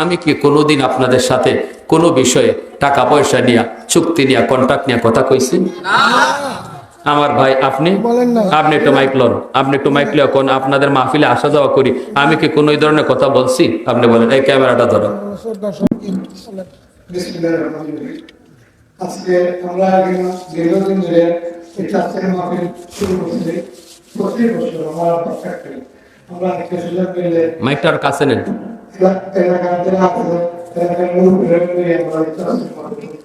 আমি কি কোনোদিন আপনাদের সাথে কোনো বিষয়ে টাকা পয়সা নিয়ে চুক্তি নিয়ে কন্ট্যাক্ট নিয়ে কথা কইছি? আমার ভাই আপনি? আপনি একটু মাইক লন। আপনি একটু মাইক লিয়া কোন আপনাদের মাহফিলে আসা যাওয়া করি। আমি কি কোনো এই ধরনের কথা বলছি? আপনি বলেন। এই ক্যামেরাটা ধরো। আজকে আমরা দীর্ঘদিন ধরে এই চাষের মাহফিল শুরু করছি। প্রতি বছর আমরা আমরা আজকে সুযোগ পেলে মাইকটার কাছে নেন। এলা- এলাকার যারা আছে এলাকার মিলে আমরা এই চাষের মাহফিল করি।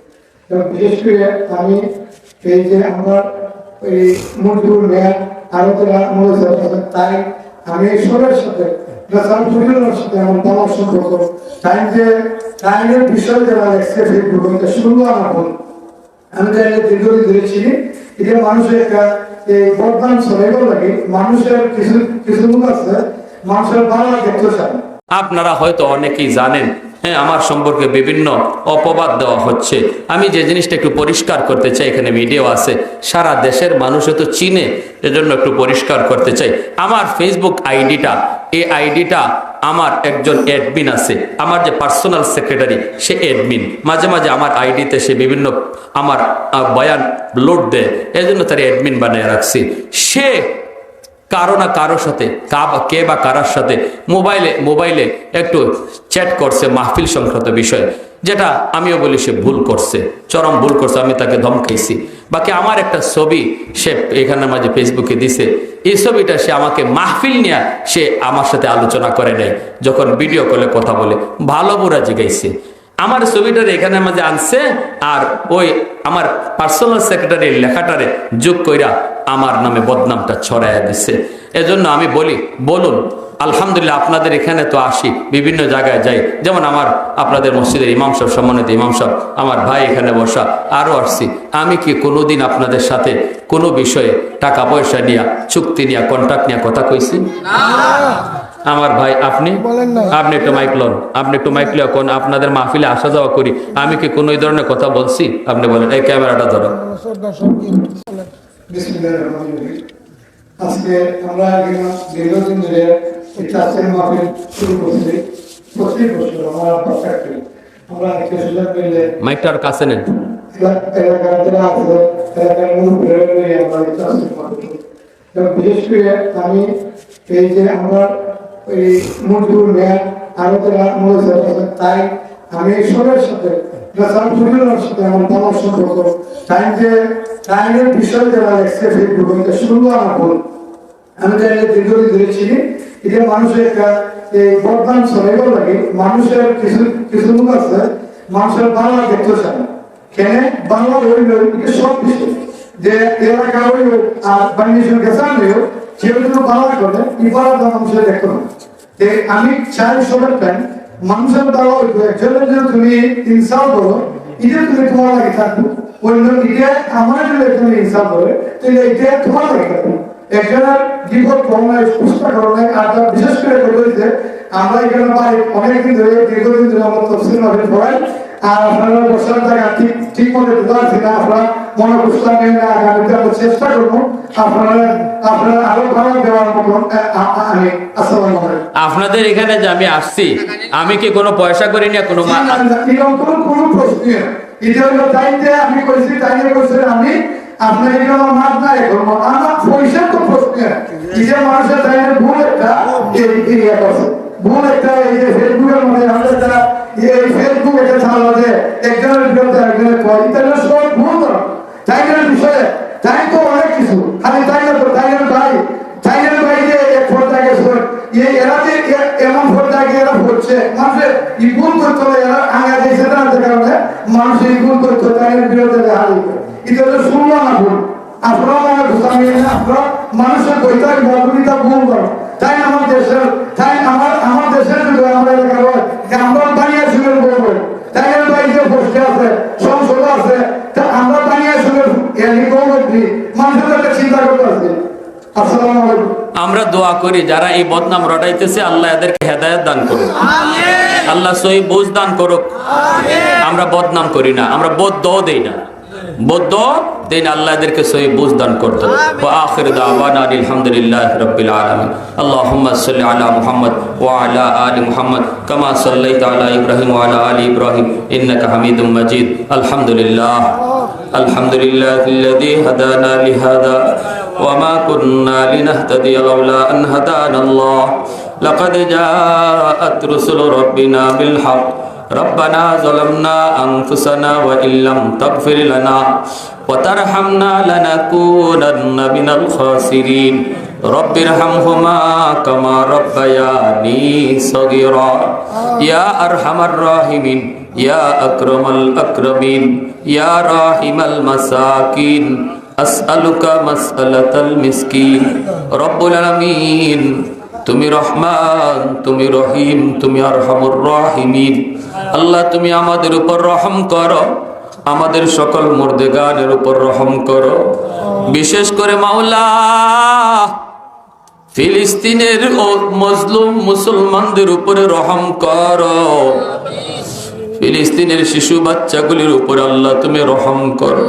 এবং বিশেষ করে আমি এই যে আমরা এই মজদুর মেয়াদ আরও যারা মজুর আছে তাই আমি সবার সাথে সাথে আমার ভালো সম্পর্ক তাই যে টাইমের বিষয় যারা লেখছে ফেসবুকে শুনলো আমার আমি তাই দীর্ঘদিন ধরে চিনি এটা মানুষের একটা এই বদনাম ছড়াইবার লাগে মানুষের কিছু কিছু আছে, মানুষের ভালো দেখতে চায় আপনারা হয়তো অনেকেই জানেন হ্যাঁ আমার সম্পর্কে বিভিন্ন অপবাদ দেওয়া হচ্ছে। আমি যে জিনিসটা একটু পরিষ্কার করতে চাই, এখানে ভিডিও আছে, সারা দেশের মানুষও তো চিনে, এজন্য একটু পরিষ্কার করতে চাই। আমার ফেসবুক আইডিটা এই আইডিটা আমার একজন অ্যাডমিন আছে, আমার যে পার্সোনাল সেক্রেটারি সে অ্যাডমিন মাঝে মাঝে আমার আইডিতে সে বিভিন্ন আমার বয়ান লোড দেয়, এজন্য তার অ্যাডমিন বানিয়ে রাখছি। সে কারও না কারোর সাথে, কা বা কারার সাথে মোবাইলে মোবাইলে একটু চ্যাট করছে মাহফিল সংক্রান্ত বিষয়, যেটা আমিও বলি সে ভুল করছে, চরম ভুল করছে, আমি তাকে ধমকাইছি। বাকি আমার একটা ছবি সে এখানে মাঝে ফেসবুকে দিছে, এই ছবিটা সে আমাকে মাহফিল নিয়ে সে আমার সাথে আলোচনা করে নেয়, যখন ভিডিও কলে কথা বলে, ভালো বুড়া জিগাইছে। আমার ছবিটার এখানে মাঝে আনছে আর ওই আমার পার্সোনাল সেক্রেটারির লেখাটারে যোগ কইরা আমার নামে বদনামটা ছড়াইয়া দিছে। এজন্য আমি বলি, বলুন, আলহামদুলিল্লাহ আপনাদের এখানে তো আসি, বিভিন্ন জায়গায় যাই। যেমন আমার, আপনাদের মসজিদের ইমাম সাহেব, সম্মানিত ইমাম সাহেব, আমার ভাই এখানে বসা আরও আসছি। আমি কি কোনোদিন আপনাদের সাথে কোনো বিষয়ে টাকা পয়সা নিয়ে, চুক্তি নিয়ে কন্ট্যাক্ট নিয়ে কথা কইছি? আমার ভাই আপনি? বলেন আপনি একটু মাইক লন। আপনি একটু মাইক লিয়া কোন আপনাদের মাহফিলে আসা যাওয়া করি। আমি কি কোনো ধরনের কথা বলছি? আপনি বলেন। এই ক্যামেরাটা ধরো। আজকে আমরা দীর্ঘদিন ধরে এই চাষের মাহফিল শুরু করছি। প্রতি বছর আমরা ফ্যাক্টরি আমরা আজকে সুযোগ পেলে মাইকটার কাছে নেন। এলাকার যারা আছে এলাকার মিলে আমরা এই চাষের মাহফিল বিশেষ করে আমি এই যে আমার এই মজদুর মেয়াদ আরও মজুর আছে তাই আমি সবার সাথে সাথে আমার ভালো সম্পর্ক তাই যে টাইমের বিষয় যারা লেখছে ফেসবুকে এটা শুনলো আমার বোন। আমি তাই দীর্ঘদিন ধরে চিনি এটা মানুষের একটা এই বদনাম ছড়াইবার লাগে। মানুষের কিছু কিছু লোক আছে, মানুষের বাংলা দেখতে চায় কেন? বাংলা যে এলাকা কেউ যদি করে ইফারা ইবারত মানুষের দেখতে হবে। যে আমি চাই সবার টাইম মানুষের দ্বারা হইল একজনের যদি তুমি ইনসাল করো এটা তুমি তোমার লাগে থাকব। অন্য এটা আমার জন্য তুমি ইনসাল করে তাহলে এটা তোমার লাগে থাকব। একজনের বিপদ করোনায় সুস্থ করোনায় আর তার বিশেষ করে বলেছে আমরা এখানে পাই অনেকদিন ধরে দীর্ঘদিন ধরে আমরা তফসিল মাহফিল পড়াই। আর আপনারা বসার জায়গা ঠিক ঠিক মতো দিতে পারছি না আপনারা মনে বুঝতাম না আগামীতে আমরা চেষ্টা করব। আপনারা আপনারা আরও ভালো দেওয়ার আমি আসসালামু আপনাদের এখানে যে আমি আসছি আমি কি কোনো পয়সা করি না কোনো কোনো কোনো প্রশ্ন। এটা হলো তাই যে আমি কইছি তাই কইছি আমি। আপনার এখানে আমার মাত নাই করব আমার পয়সার যে মানুষের তাই ভুল একটা এরিয়া করছে, ভুল একটা এই যে ফেসবুকের মধ্যে আমাদের যারা এই ফেসবুক এটা চালানো যে একজনের বিরুদ্ধে একজনের কয় এটা হলো সব ভুল তাই জন্য বিষয়ে তাই তো অনেক কিছু, খালি তাই না তাই ভাই জন্য ভাই যে এক গেছে এই এরা যে এমন পর্দায় গিয়ে এরা হচ্ছে মানুষের ইগুন করতে হবে এরা আগে দিয়েছে না যে কারণে মানুষের ইগুন করতে বিরুদ্ধে হারি এটা শুনলো না ভুল। আপনারা না আপনারা মানুষের ভুল করো তাই আমার দেশের তাই আমার আমার দেশের আমরা এলাকার যে আমরা বানিয়ে তাই বসে আছে সংসদ আছে তা আমরা বানিয়ে মানুষের একটা চিন্তা করতে আছে আসসালামু আলাইকুম। আমরা দোয়া করি যারা এই বদনাম রটাইতেছে আল্লাহ এদেরকে হেদায়ত দান করুক। আল্লাহ সহি বুঝ দান করুক। আমরা বদনাম করি না আমরা বদ দেই না। বৌদ্ধ দিন আল্লাহ এদেরকে সহি বুঝ দান করতো ও আখির দাওয়ানা আলহামদুলিল্লাহ রাব্বিল আলামিন আল্লাহুম্মা সাল্লি আলা মুহাম্মদ ওয়া আলা আলি মুহাম্মদ কামা সাল্লাইতা আলা ইব্রাহিম ওয়া আলা আলি ইব্রাহিম ইন্নাকা হামিদুম মাজিদ আলহামদুলিল্লাহ আলহামদুলিল্লাহ الذي هدانا لهذا وما كنا لنهتدي لولا أن هدانا الله لقد جاءت رسل ربنا بالحق ربنا ظلمنا أنفسنا وإن لم تغفر لنا وترحمنا لنكونن من الخاسرين رب ارحمهما كما ربياني صغيرا يا أرحم الراحمين يا أكرم الأكرمين يا راحم المساكين أسألك مسألة المسكين رب العالمين তুমি রহমান তুমি রহিম তুমি আরহামুর রাহিমিন আল্লাহ তুমি আমাদের উপর রহম করো আমাদের সকল মুর্দেগানের উপর রহম করো। বিশেষ করে মাওলা ফিলিস্তিনের ও মজলুম মুসলমানদের উপরে রহম করো। ফিলিস্তিনের শিশু বাচ্চাগুলির উপর আল্লাহ তুমি রহম করো।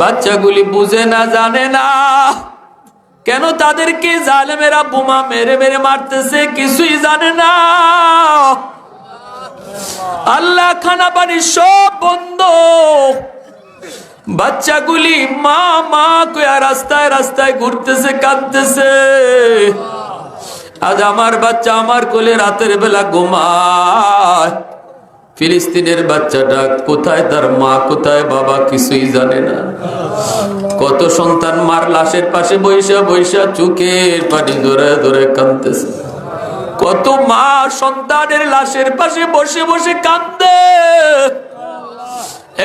বাচ্চাগুলি বুঝে না জানে না। কেন তাদেরকে জালেমেরা বোমা মেরে মেরে মারতেছে কিছুই জানে না। আল্লাহ খানা পানি সব বন্ধ। বাচ্চাগুলি মা মা কয়া রাস্তায় রাস্তায় ঘুরতেছে, কাঁদতেছে। আজ আমার বাচ্চা আমার কোলে রাতের বেলা ঘুমায়। ফিলিস্তিনের বাচ্চাটা কোথায়, তার মা কোথায়, বাবা কিছুই জানে না। কত সন্তান মার লাশের পাশে বৈশা বৈশা চুকের পানি ধরে ধরে কাঁদতেছে। কত মা সন্তানের লাশের পাশে বসে বসে কান্দে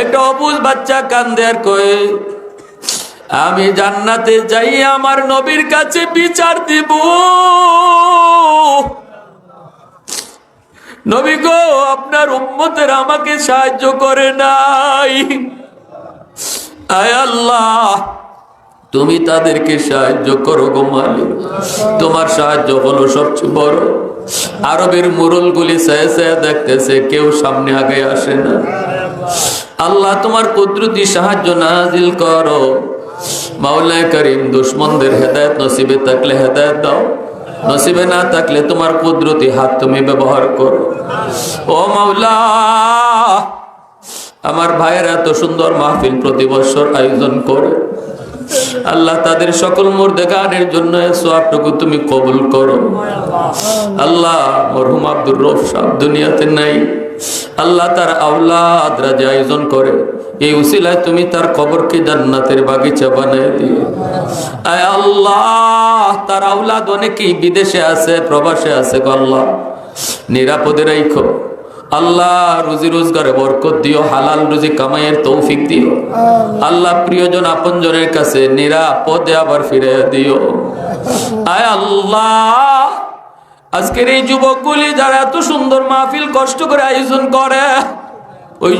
একটা অবুজ বাচ্চা কান্দে আর কয়ে, আমি জান্নাতে যাই, আমার নবীর কাছে বিচার দিব। নবী গো, আপনার উম্মতের আমাকে সাহায্য করে নাই। আয় আল্লাহ, তুমি তাদেরকে সাহায্য করো গো মালিক। তোমার সাহায্য হলো সবচেয়ে বড়। আরবের মুরলগুলি চেয়ে চেয়ে দেখতেছে, কেউ সামনে আগে আসে না। আল্লাহ, তোমার কুদরতি সাহায্য নাজিল করো। মাওলায় করিম, দুশ্মনদের হেদায়ত নসিবে থাকলে হেদায়ত দাও। নসিবে না থাকলে তোমার কুদরতি হাত তুমি ব্যবহার করো। ও মাওলা, আমার ভাইয়েরা এত সুন্দর মাহফিল প্রতি বছর আয়োজন করে। আল্লাহ তাদের সকল মুর্দে গানের জন্য সোয়াবটুকু তুমি কবুল করো। আল্লাহ মরহুম আব্দুর রফ সাহ দুনিয়াতে নাই। আল্লাহ তার আউলাদরা যে আয়োজন করে, এই উসিলায় তুমি তার কবরকে জান্নাতের বাগিচা বানিয়ে দিও। আয় আল্লাহ, তার আউলাদ অনেকেই বিদেশে আছে, প্রবাসে আছে গো আল্লাহ। নিরাপদে রাইখো। আল্লাহ রুজি রোজগারে বরকত দিও হালাল রুজি কামাইয়ের তৌফিক দিও। আল্লাহ। প্রিয়জন আপনজনের কাছে নিরাপদে আবার ফিরে দিও। আয় আল্লাহ আজকের এই যুবকগুলি যারা এত সুন্দর মাহফিল কষ্ট করে আয়োজন করে ওই